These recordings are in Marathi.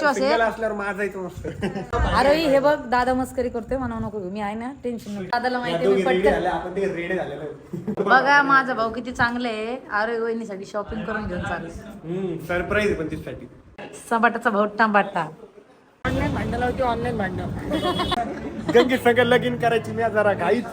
विश्वास आहे? असल्यावर माझा येतो मस्त अरे हे बघ दादा मस्करी करतोय म्हणू नको घेऊ. मी आहे ना टेन्शन नको. दादाला माहिती आहे मी रेडी पटकन झाले आपण ते रेडी झालेलो बघा माझा भाऊ किती चांगले आहे. आरोग्य वहिनीसाठी शॉपिंग करून घेऊन चालू हम्म सरप्राईज पण तिच्यासाठी. सबाटाचा भाऊ टांबाटा ऑनलाईन भांडण लावते ऑनलाईन भांडण. गंगी सगळं लगीन करायची मी जरा घाईच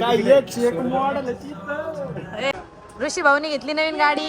काय एक एक मॉडेल ऋषी भाऊनी घेतली नवीन गाडी.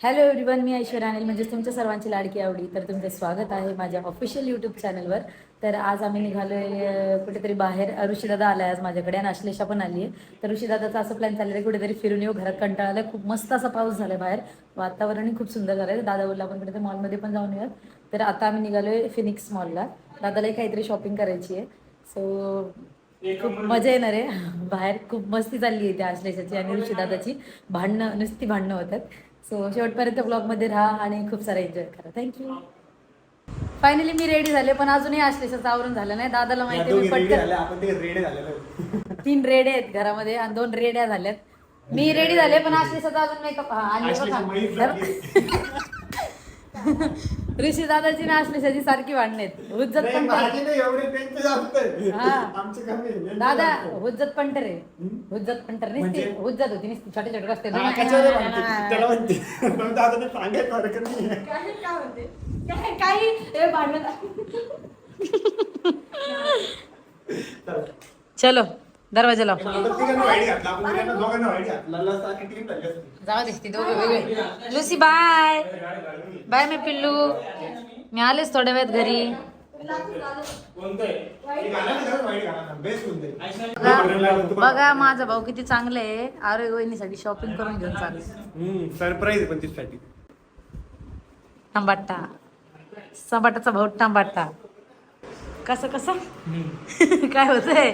हॅलो एव्हरीवन मी ऐश्वर्या अनिल म्हणजे तुमच्या सर्वांची लाडकी आवडी. तर तुमचं स्वागत आहे माझ्या ऑफिशियल यूट्यूब चॅनलवर तर आज आम्ही निघालोय कुठेतरी बाहेर. ऋषीदादा आला आलाय आज माझ्याकडे आणि अश्लेषा पण आली आहे तर ऋषीदादाचा असं प्लॅन चाललेला आहे कुठेतरी फिरून येऊ. घरात कंटाळा आलाय खूप मस्त असा पाऊस झालाय बाहेर. वातावरणही खूप सुंदर झालंय. दादा बोलला आपण कुठेतरी मॉलमध्ये पण जाऊन येऊयात. तर आता आम्ही निघालोय फिनिक्स मॉलला दादालाही काहीतरी शॉपिंग करायची आहे. सो खूप मजा येणार आहे. बाहेर खूप मस्ती चालली आहे त्या आश्लेषाची आणि ऋषीदादाची. भांडणं नुसती भांडणं होतात. सो शेवटपर्यंत ब्लॉगमध्ये राहा आणि खूप सारा एन्जॉय करा. थँक्यू फायनली मी रेडी झाले पण अजूनही आश्लेषाचं आवरून झालं नाही. दादाला माहिती मी रेडी पटकन रेडी तीन रेड्या आहेत घरामध्ये आणि दोन रेड्या झाल्यात. मी रेडी झाले पण आश्लेषाचा अजून मेकअप आश्लेषा मयीच आणले ऋषी दादाची ना आश्लेषाची सारखी आहेत हुज्जत माझे नाही एवढे त्यांचे जास्त आहे. हा. आमचे कमी आहे. यांचे दादा जास्त आहे. हुज्जत पंटर आहे हुज्जत पंटर निसती म्हणजे? हुज्जत होती निसती छोटे छोटे रस्ते हा, कशाला म्हणते? त्याला म्हणते पण दादाने सांगायचं हरकत नाही आहे. काही भांडण चलो झाली असती. जाऊ दे ती दोघे वेगळे. Lucy bye. बाय मी पिल्लू. मी आलेच थोड्या वेळात घरी. बघा माझा भाऊ किती चांगले आहे. आरोग्य वहिनीसाठी शॉपिंग करून घेऊन चालू सरप्राईज पण तिच्यासाठी. टमाटा सबाटाचा भाऊ टमाटा कसं कसं? काय होतंय?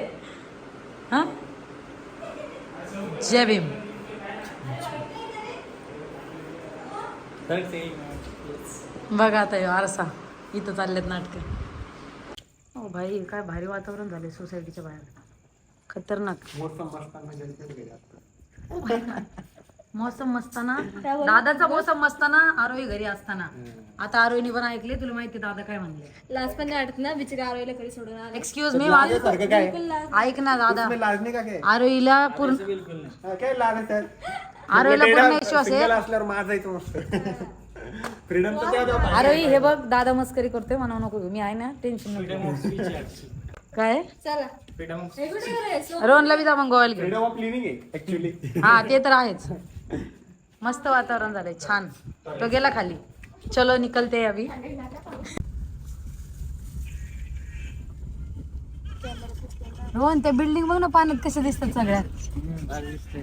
हा? जय भीम. बघा आता ह्यो आरसा इथं चाललेत नाटक. ओ भाई काय भारी वातावरण झाले सोसायटीच्या बाहेर. खतरनाक. मोसम मस्ताना. दादाचा मौसम मस्ताना आरोही घरी असताना. आता आरोहीने पण ऐकले तुला माहिती दादा काय म्हणले. लास्ट पण नाही ना बिचारी आरोईला घरी सोडून आले. एक्सक्यूज मी ऐक ना दादा. आरोहीला पूर्ण काय लाज आरोहीला पूर्ण विश्वास आहे. असल्यावर माझा आरोही हे बघ दादा मस्करी करतोय म्हणू नको. मी आहे ना टेन्शन नको. काय? रोहनला बी जा मग गोव्याला हा ते तर आहेच. मस्त वातावरण झालंय छान. तो गेला खाली. चलो निकलते अभी रोहन ते बिल्डिंग बघ ना पाण्यात कसे दिसतात सगळ्यात.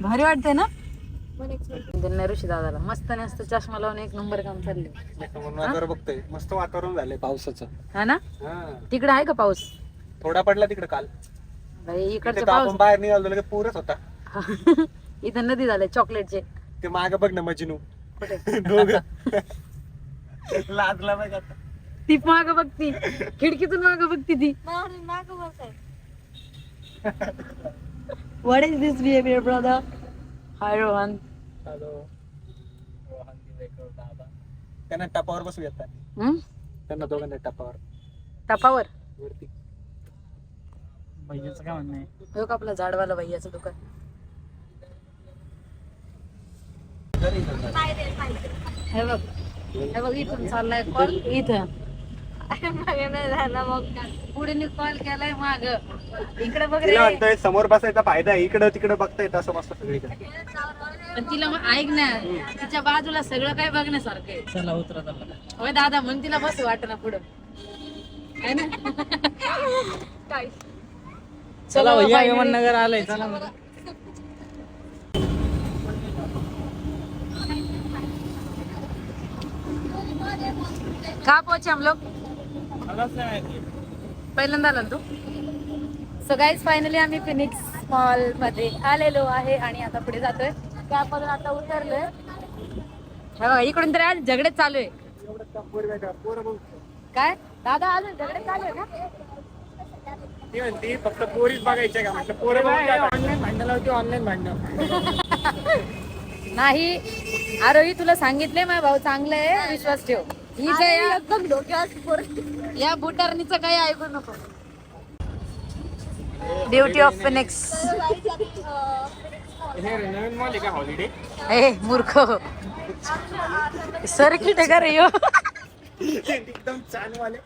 भारी वाटतंय ना? ऋषी दादाला मस्त नसतं चष्मा लावून एक नंबर काम चालले बघतोय. मस्त वातावरण झालंय पावसाचं. हा ना? हा. तिकडे आहे का पाऊस? थोडा पडला तिकडे काल. पाऊस. बाहेर निघालो पूरच होता. इथं नदी झाले चॉकलेटचे ते माग बघ ना मजनू. दोघ. लाजला बघ आता. ती माग बघती. खिडकीतून माग बघती ती. मागं- मागं बघताय. What is this behavior, brother? Hi, Rohan. त्यांना टपावर बसू येतात? त्यांना दोघांना टपावर. टपावर? वरती. भैयाचं काय म्हणणं आहे? हो का आपला झाडवाला भैयाचं दुकान. हे बघ. हे बघ इथून चाललाय कॉल इथं. मागं नाही झाला मग. पुढे कॉल केलाय माग. इकडे बघ रे. तिला वाटतंय समोर बसायचा फायदा आहे. इकडं तिकडं बघता येतं असं मस्त सगळीकडे. पण तिला मग ऐक ना तिच्या बाजूला सगळं काय बघण्यासारखं आहे. चला उतरा चला होय दादा म्हणून तिला बस वाट ना पुढं. है ना? काय? चला भैया. विमाननगर आलंय. चला बरं. कहा पहुंचे हम लोग? पहिल्यांदा आला ना तू? सो गाईज फायनली आम्ही फिनिक्स मॉलमध्ये आलेलो आहे आणि आता पुढे जातोय. त्यापासून आता उतरलोय. हा, इकडून तर आज झगडे चालू आहे. पोरं बघ काय? दादा अजून झगडे चालू आहे का ती म्हणते फक्त पोरीच बघायच्या का? म्हटलं पोरं ऑनलाईन भांडण लावते ऑनलाईन भांडण. नाही आरोही तुला सांगितले माझा भाऊ चांगलं आहे विश्वास ठेव. काय या- एकदम या बुटारणीचं काही ऐकू नको. ड्युटी ऑफ फिनिक्स हे रे, नवीन मॉल आहे का हॉलिडे ए मूर्ख. सर्किट आहे का रे ह्यो? एकदम छान वाले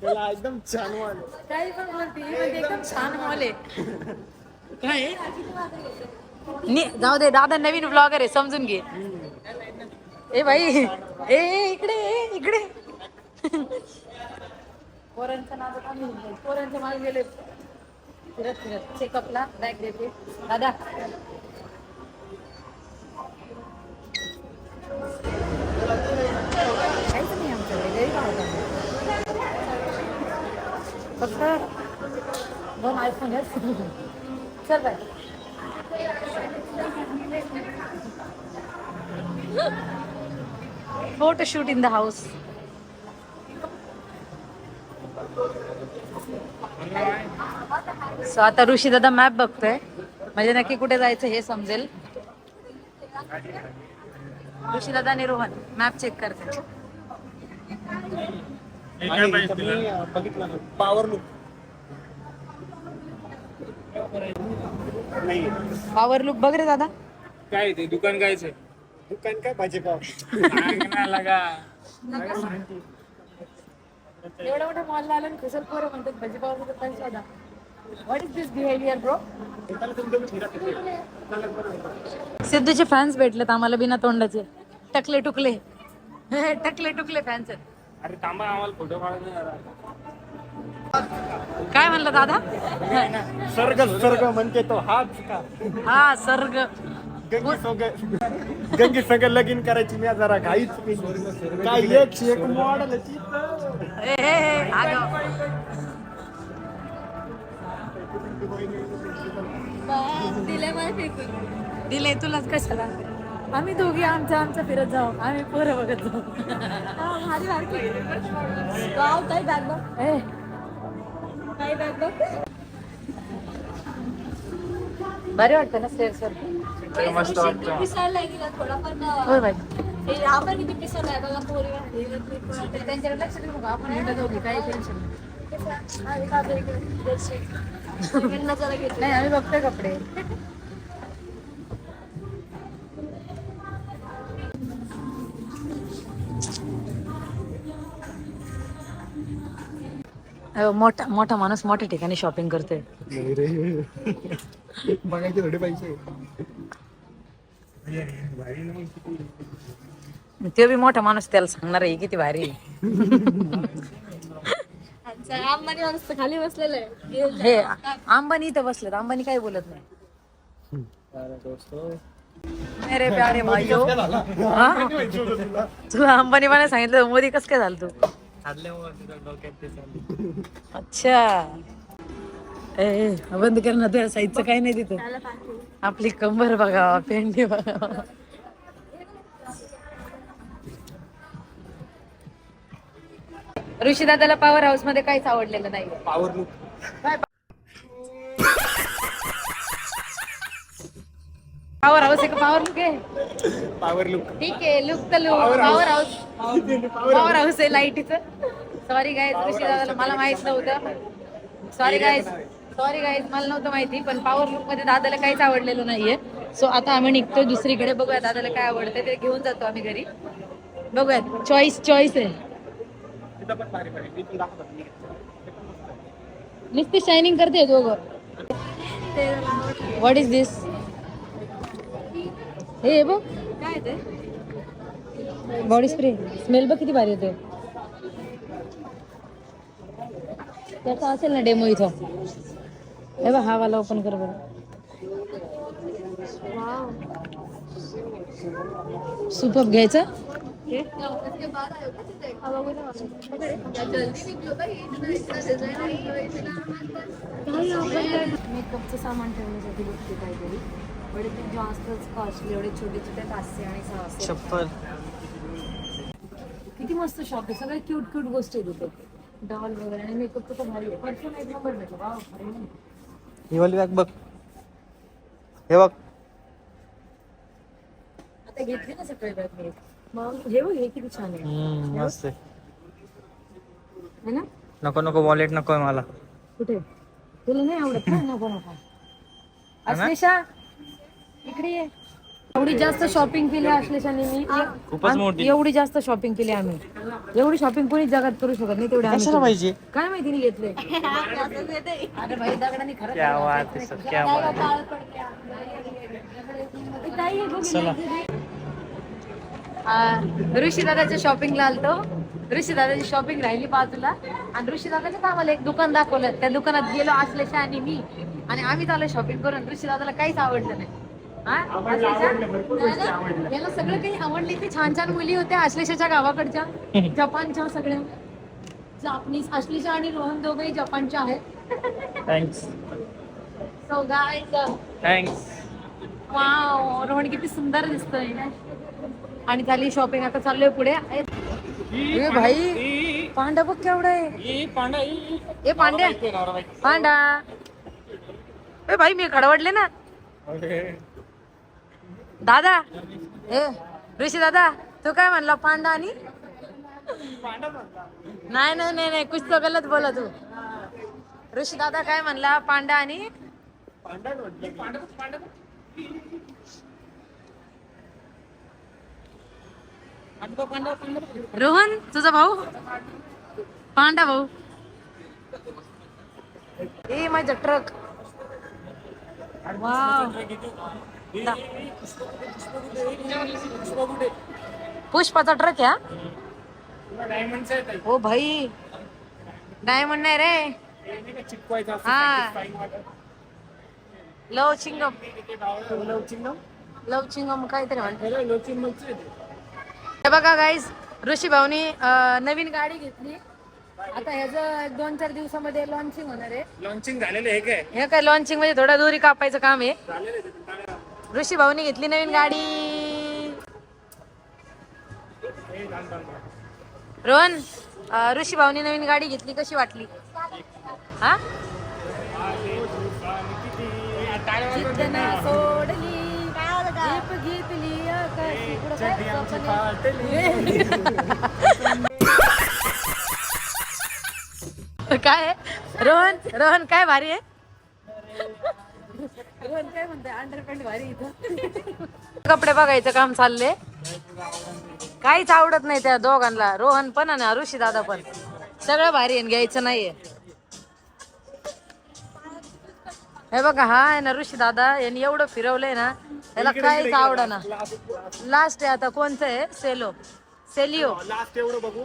त्याला एकदम छान वाले काही पण बोलते ही म्हणते एकदम छान मॉल आहे. काय? नि- जाऊ दे दादा नवीन ब्लॉगर आहे समजून घे. ए बाई ए इकडे ए, इकडे. पोरांचं नाव का पोरांच्या मागे गेले. फिरत फिरत. चेकअपला बॅग देते. दादा. काहीच नाही आमच्याकडे. गरीब आहोत फक्त दोन आयफोन आहेत. चल bye. Photo shoot in the house so आता ऋषी दादा मॅप बघतोय. म्हणजे नक्की कुठे जायचं हे समजेल. ऋषी दादा रोहन मॅप चेक करते. पॉवर लुक नाही पॉवर लुक बघ रे दादा. काय ते? दुकान कायच दुकान काय भाजीपाव लागा एवढा मोठा मॉल आला आणि खुसर पोरं म्हणतात भाजीपाव काय शोधा what is this behaviour bro सिद्धूचे fans भेटलेत आम्हाला बिना तोंडाचे. टकले टुकले. टकले टुकले फॅन्स अरे थांबा आम्हाला फोटो काढायचा काय म्हणलं दादा? सर्ग सर्ग म्हणते तो हाच का? हा सर्ग. गंगी सोग गंगी संग लगीन करायची मी जरा घाईच मी. काय एक एक मॉडल. दिले मला फेकून. दिले तुलाच कशाला? आम्ही दोघी आमच्या आमच्या फिरत जाऊ. आम्ही पोरं बघत जाऊ. भारी भारी गाव बॅग बघ. ताई बॅग बघ. बरे वाटतं ना स्टेअर्सवर मस्त वाटतं. पिसायला गेला थोडा पण होय बाई. हे आपण किती पिसायला बघा पोरी त्यांच्याकडे लक्ष देऊ नका आपण. एकदा दोघी काही टेन्शन नजर घेतली नाही आम्ही बघतोय कपडे. अहो, मोठा मोठा माणूस मोठ्या ठिकाणी शॉपिंग करतोय. बघायचे थोडे पैसे. ते बी मोठा माणूस त्याला सांगणार आहे किती भारी. अंबानी माणूस खाली बसलेलं आहे. हे अंबानी इथं बसलेत अंबानी काही बोलत नाही. अरे प्यारे भाईयो? तुला अंबानी मला सांगितलं मोदी कस काय झालं तू? अच्छा. ए ए, बंद कर ना तुझ्या साईजचं काही नाही तिथं. आपली कंबर बघा पेंडी बघा. ऋषी दादाला पॉवर हाऊसमध्ये काहीच आवडलेलं नाही पॉवर लुक पॉवर हाऊस आहे का? पॉवर लुक आहे. पॉवर लुक ठीक आहे लुक तर look power house power house आहे लाईटीचं सॉरी गाईज ऋषी दादाला मला माहीत नव्हतं. सॉरी गाईज सॉरी गाईज मला नव्हतं माहिती पण पॉवर लुकमध्ये दादाला काहीच आवडलेलं नाहीये. सो आता आम्ही निघतोय दुसरीकडे. बघूया दादाला काय आवडतं ते घेऊन जातो आम्ही घरी. बघूयात चॉईस चॉईस आहे. नुसती शायनिंग करते दोघं. व्हॉट इज दिस हे बघ. काय ते? बॉडी स्प्रे स्मेल बघ किती भारी येते त्याचा असेल ना डेमो इथं. हे बघ हा वाला ओपन कर बरं. सुपर घ्यायचं? मेकअपचं सामान ठेवण्यासाठी बघते काहीतरी. बडे ते जास्तच कॉस्टली एवढे छोटे छोटे तासे आणि सहासे चप्पल. किती मस्त शॉप आहे. सगळे क्यूट क्यूट गोष्टी डॉल वगैरे आणि मेकअप पण भारी आहे. परफ्यूम एक नंबर भेटतो. ही वाली बॅग बघ. हे बघ. आता घेतली ना सगळे बॅग मी. मग हे बघ हे किती छान आहे. हम्म, मस्त आहे. है ना? नको नको वॉलेट नको आहे मला. कुठे? तुला नाही आवडत ना नको नको. अश्लेषा इकडे ये. एवढी जास्त शॉपिंग केली अश्लेषाने मी. खूपच आम- मोठी. एवढी जास्त शॉपिंग केली आम्ही. एवढी शॉपिंग कोणी जगात करू शकत नाही तेवढी आम्ही कशाला केली. पाहिजे? काय माहिती नाही घेतले अरे भाई दगडाने खरंच क्या बात आहे सर क्या बात आहे. ताई, हे बघ, आ, ऋषी दादाच्या शॉपिंगला आलतो. ऋषी दादाची शॉपिंग राहिली बाजूला. आणि ऋषी दादाच्या आम्हाला एक दुकान दाखवलं. त्या दुकानात गेलो आश्लेषा आणि मी. आणि आम्ही चालू शॉपिंग करून ऋषी दादाला काहीच आवडलं नाही? याला सगळं काही आवडले. ते छान छान मुली होत्या आश्लेषाच्या गावाकडच्या जपानच्या सगळ्या. जापनीज आश्लेषा आणि रोहन दोघेही जपानच्या आहेत. Thanks so guys thanks wow Rohan किती सुंदर दिसतोय. आणि झाली शॉपिंग आता चाललोय पुढे. ए भाई. पांडा बघ केवढा आहे. ए पांड्या. पांडा. ए भाई मी खडवडले ना. दादा? ए. ऋषी दादा तू काय म्हणला पांडा आणि? नाही नाही नाही नाही कुछ तो गलत बोला तू. ऋषी दादा काय म्हणला पांडा आणि? रोहन तुझा भाऊ? पांडा भाऊ. ए माझा ट्रक. वाव. पुष्पाचा ट्रक आहे हा? ओ भाई डायमंड नाही रे. हा. लव चिंगम लव चिंगम काहीतरी म्हणते हे बघा गाईज ऋषी भाऊनी नवीन गाडी घेतली. आता ह्याचं एक दोन चार दिवसामध्ये लॉन्चिंग होणार आहे. लॉन्चिंग झालेलं आहे काय? हे काय लॉन्चिंग म्हणजे थोडा दोरी कापायचं काम आहे. ऋषी भाऊनी घेतली नवीन गाडी. रोहन ऋषी भाऊनी नवीन गाडी घेतली कशी वाटली? हा? काय? रोहन रोहन काय भारी आहे? रोहन काय म्हणते अंडरपॅन्ट भारी इथं. कपडे बघायचं काम चाललंय. काहीच आवडत नाही त्या दोघांना. रोहन पण आणि ऋषी दादा पण. सगळं भारी आहे आणि घ्यायचं नाहीये. हे बघा हा आहे ना ऋषी दादा. यांनी एवढं फिरवलंय ना त्याला काहीच आवडना. लास्ट आहे आता कोणतं आहे? सेलो सेलिओ लास्ट एवढं बघू.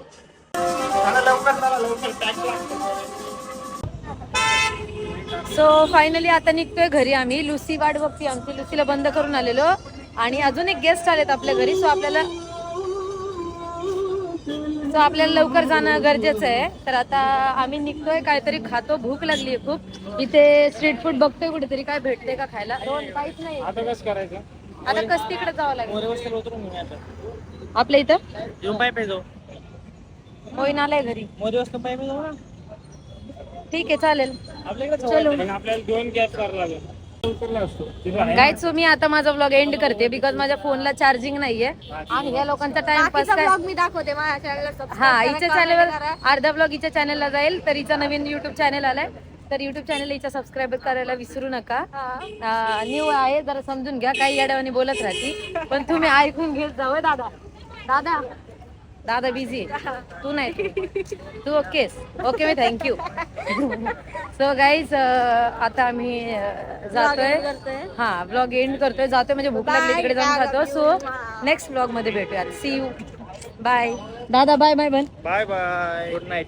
लवकर सो फायनली आता निघतोय घरी आम्ही. लुसी वाट बघती आमची. लुसीला बंद करून आलेलो. आणि अजून एक गेस्ट आलेत आपल्या घरी. सो आपल्याला सो आपल्याला लवकर जाणं गरजेचं आहे. तर आता आम्ही निघतोय. काहीतरी खातो. भूक लागली खूप. इथे स्ट्रीट फूड बघतोय कुठेतरी. काय भेटते का खायला? रोहन काहीच नाही. आता कसं करायचं? आता कस तिकडे जावं लागेल? आपल्या इथं? होईन आलाय घरी. मोरे वस्ती पाय पे जाऊ ना ठीक आहे चालेल. चलो. आपल्याला दोन गॅस करावं लागेल. काय सो मी आता माझा व्लॉग एंड करते बिकॉज माझ्या फोनला चार्जिंग नाहीये. आणि ह्या लोकांचा टाइमपास काय? ब्लॉग मी दाखवते माझ्या चॅनलला हा हिच्या चॅनलवर अर्धा ब्लॉग हिच्या चॅनलला जाईल तर हिचा नवीन युट्यूब चॅनल आलाय. तर युट्यूब चॅनल हिचा सबस्क्राईब करायला विसरू नका. न्यू आहे जरा समजून घ्या काही येड्यावानी बोलत राहते पण तुम्ही ऐकून घेत जावं दादा? दादा? दादा बिझी तू नाही. तू. ओकेस? ओके मी थँक्यू सो गाईज आता आम्ही जातोय. हा ब्लॉग एंड करतोय. जातोय म्हणजे भूक लागली तिकडे जाऊन खातो. सो नेक्स्ट ब्लॉगमध्ये भेटूयात. सी यू बाय दादा बाय बाय बन बाय बाय गुड नाईट